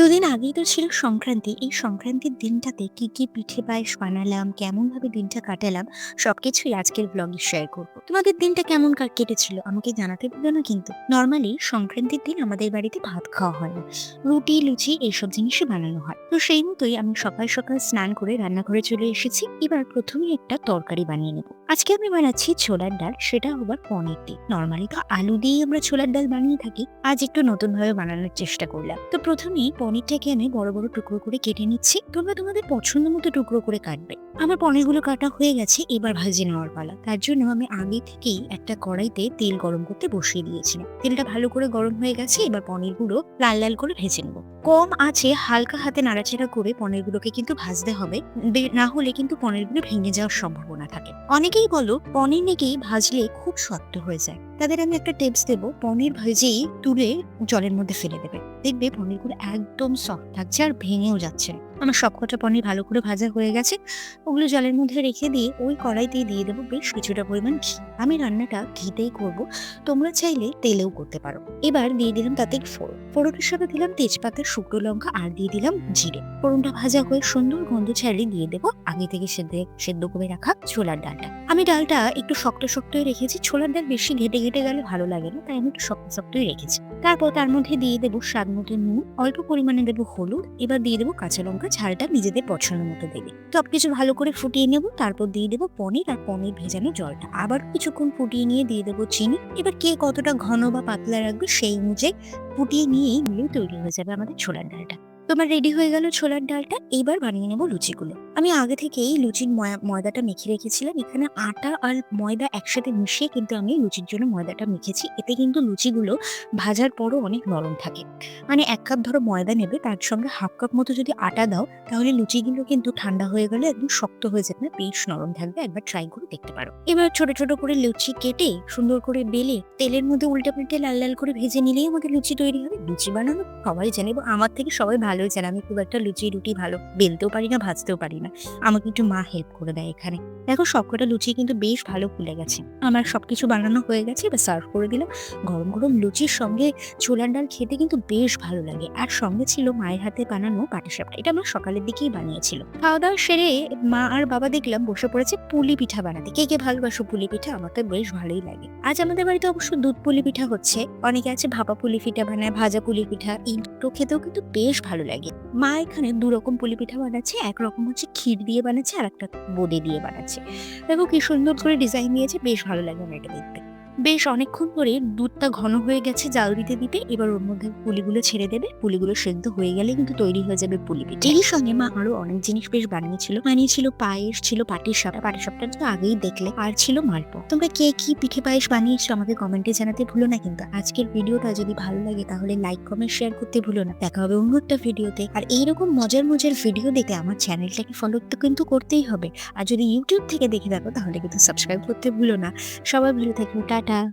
দুদিন আগেই তো ছিল সংক্রান্তি। এই সংক্রান্তির দিনটাতে কি, কি পিঠে পায়েস বানালাম, কেমনভাবে দিনটা কাটালাম, সবকিছুই আজকের ব্লগে শেয়ার করব। তোমাদের দিনটা কেমন কেটেছিল আমাকে জানাতে ভুলো না কিন্তু। নর্মালি সংক্রান্তির দিন আমাদের বাড়িতে ভাত খাওয়া হয় না। রুটি, লুচি এইসব জিনিসই বানানো হয়। তো সেই মতোই আমি সকাল, সকাল স্নান করে রান্নাঘরে চলে এসেছি। এবার প্রথমেই একটা তরকারি বানিয়ে নেব। আজকে আমি বানাচ্ছি ছোলার ডাল, সেটা আবার পনির দিয়ে। নর্মালি তো আলু দিয়েই আমরা ছোলার ডাল বানিয়ে থাকি। আজ একটু নতুনভাবে বানানোর চেষ্টা করলাম। তো প্রথমেই পনিরটাকে আমি বড়, বড় টুকরো করে কেটে নিচ্ছি। তোমরা তোমাদের পছন্দ মতো টুকরো করে কাটবে। আমার পনিরগুলো কাটা হয়ে গেছে, এবার ভাজে নেওয়ার পালা। তার জন্য আমি আগে থেকেই একটা কড়াইতে তেল গরম করতে বসিয়ে দিয়েছিলাম। তেলটা ভালো করে গরম হয়ে গেছে, এবার পনিরগুলো লাল, লাল করে ভেজে নেব। কম আছে হালকা হাতে নাড়াচাড়া করে পনিরগুলোকে কিন্তু ভাজতে হবে। না হলে কিন্তু পনিরগুলো ভেঙে যাওয়ার সম্ভাবনা থাকে। অনেকেই বলো পনির নাকি ভাজলে খুব শক্ত হয়ে যায়। তাদের আমি একটা টিপস দেবো পনির ভেজেই তুলে জলের মধ্যে ফেলে দেবে। দেখবে পনিরগুলো একদম সফট থাকছে আর ভেঙেও যাচ্ছে না। আমার সবকটা পনির ভালো করে ভাজা হয়ে গেছে। ওগুলো জলের মধ্যে রেখে দিয়ে ওই কড়াইতেই দিয়ে দেবো বেশ কিছুটা পরিমাণ ঘি। আমি রান্নাটা ঘিতেই করব। তোমরা চাইলে তেলেও করতে পারো। এবার দিয়ে দিলাম তাতে ফোড়ন। ফোড়নের সাথে দিলাম তেজপাতা, শুকনো লঙ্কা আর দিয়ে দিলাম জিরে। ফোড়নটা ভাজা হয়ে সুন্দর গন্ধ ছাড়িয়ে দিয়ে দেবো আগে থেকে সেদ্ধ সেদ্ধ করে রাখা ছোলার ডালটা। আমি ডালটা একটু শক্ত শক্তই রেখেছি। ছোলার ডাল বেশি ঘেটে ঘেটে গেলে ভালো লাগে না তাই আমি একটু শক্ত শক্তই রেখেছি। তারপর তার মধ্যে দিয়ে দেবো স্বাদ মতো নুন, অল্প পরিমাণে দেবো হলুদ, এবার দিয়ে দেবো কাঁচা লঙ্কা, ঝালটা নিজেদের পছন্দ মতো দেবে। সব কিছু ভালো করে ফুটিয়ে নেব, তারপর দিয়ে দেবো পনির আর পনির ভেজানো জলটা। আবার কিছুক্ষণ ফুটিয়ে নিয়ে দিয়ে দেবো চিনি। এবার কে কতটা ঘন বা পাতলা রাখবে সেই অনুযায়ী ফুটিয়ে নিয়েই মিলে তৈরি হয়ে যাবে আমাদের ছোলার ডালটা। তোমার রেডি হয়ে গেল ছোলার ডালটা, এবার বানিয়ে নেব লুচিগুলো। আমি আগে থেকেই লুচির ময়া- ময়দাটা মেখে রেখেছিলাম। এখানে আটা আর ময়দা একসাথে মিশিয়ে কিন্তু আমি লুচির জন্য ময়দাটা মেখেছি। এতে কিন্তু লুচিগুলো ভাজার পরও অনেক নরম থাকে। মানে এক কাপ ধরো ময়দা নেবে, তার সঙ্গে হাফ কাপ মতো যদি আটা দাও, তাহলে লুচিগুলো কিন্তু ঠান্ডা হয়ে গেলে একদম শক্ত হয়ে যাবে না বেশ নরম থাকবে। একবার ট্রাই করে দেখতে পারো। এবার ছোট ছোট করে লুচি কেটে সুন্দর করে বেলে তেলের মধ্যে উল্টে পাল্টে লাল লাল করে ভেজে নিলেই আমাদের লুচি তৈরি হবে। লুচি বানানো সবাই জানে এবং আমার থেকে সবাই ভালোই জানে। আমি খুব একটা লুচি, রুটি ভালো, বেলতেও পারি না, ভাজতেও পারি না। আমাকে একটু মা হেল্প করে দেয় এখানে। দেখো সবকটা লুচি কিন্তু বেশ ভালো ফুলে গেছে। আমার সবকিছু বানানো হয়ে গেছে, এবার সার্ভ করে দিলাম। গরম গরম লুচির সঙ্গে ছোলার ডাল খেতে কিন্তু বেশ ভালো লাগে। আর সঙ্গে ছিল মায়ের হাতে বানানো পাটিসাপটা এটা আমরা সকালের দিকেই বানিয়েছিল। খাওয়া দাওয়া সেরে মা আর বাবা দেখলাম বসে পড়েছে পুলি পিঠা বানাতে। কে কে ভালোবাসো পুলি পিঠা? আমার তো বেশ ভালোই লাগে। আজ আমাদের বাড়িতে অবশ্য দুধ পুলি পিঠা হচ্ছে। অনেকে আছে ভাপা পুলি পিঠা বানায়, ভাজা পুলি পিঠা। এই দুটো খেতেও কিন্তু বেশ ভালো লাগে। মা এখানে দু রকম পুলি পিঠা বানাচ্ছে। একরকম হচ্ছে ক্ষীর দিয়ে বানাচ্ছে আর একটা বোঁদে দিয়ে বানাচ্ছে। দেখো কি সুন্দর করে ডিজাইন দিয়েছে, বেশ ভালো লাগে আমার এটা দেখতে। বেশ অনেকক্ষণ পরে দুধটা ঘন হয়ে গেছে জাল দিতে দিতে। এবার ওর মধ্যে পুলিগুলো ছেড়ে দেবে। পুলিগুলো সেদ্ধ হয়ে গেলে কিন্তু তৈরি হয়ে যাবে পুলি পিঠে। এর সঙ্গে মা আরও অনেক জিনিস বেশ বানিয়েছিল। বানিয়েছিল পায়েস, ছিল পাটির সাপটা পাটির সাপটা তো আগেই দেখলে। আর ছিল মালপো। তোমরা কে কি পিঠে পায়েস বানিয়েছো আমাকে কমেন্টে জানাতে ভুলো না কিন্তু। আজকের ভিডিওটা যদি ভালো লাগে তাহলে লাইক, কমেন্ট, শেয়ার করতে ভুলো না। দেখা হবে অন্য একটা ভিডিওতে। আর এইরকম মজার মজার ভিডিও দেখে আমার চ্যানেলটাকে ফলো তো কিন্তু করতেই হবে। আর যদি ইউটিউব থেকে দেখে থাকো তাহলে কিন্তু সাবস্ক্রাইব করতে ভুলো না। সবাই ভালো থাকবে tata